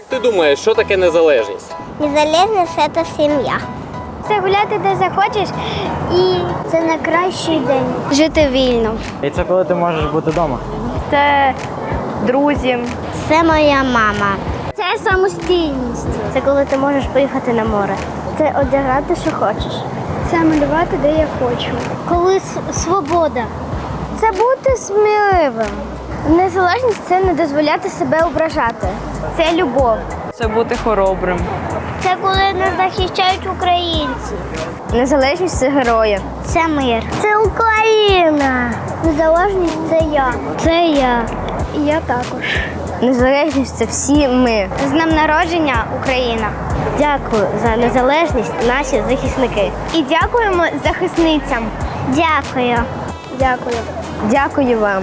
Як ти думаєш, що таке незалежність? Незалежність – це сім'я. Це гуляти де захочеш і це найкращий день. Жити вільно. І це коли ти можеш бути вдома. Це друзі. Це моя мама. Це самостійність. Це коли ти можеш поїхати на море. Це одягати, що хочеш. Це малювати, де я хочу. Коли свобода. Це бути сміливим. Незалежність це не дозволяти себе ображати. Це любов. Це бути хоробрим. Це коли не захищають українці. Незалежність це герої. Це мир. Це Україна. Незалежність це я. Це я. І я також. Незалежність це всі ми. З днем народження Україна. Дякую за незалежність наші захисники. І дякуємо захисницям. Дякую. Дякую. Дякую вам.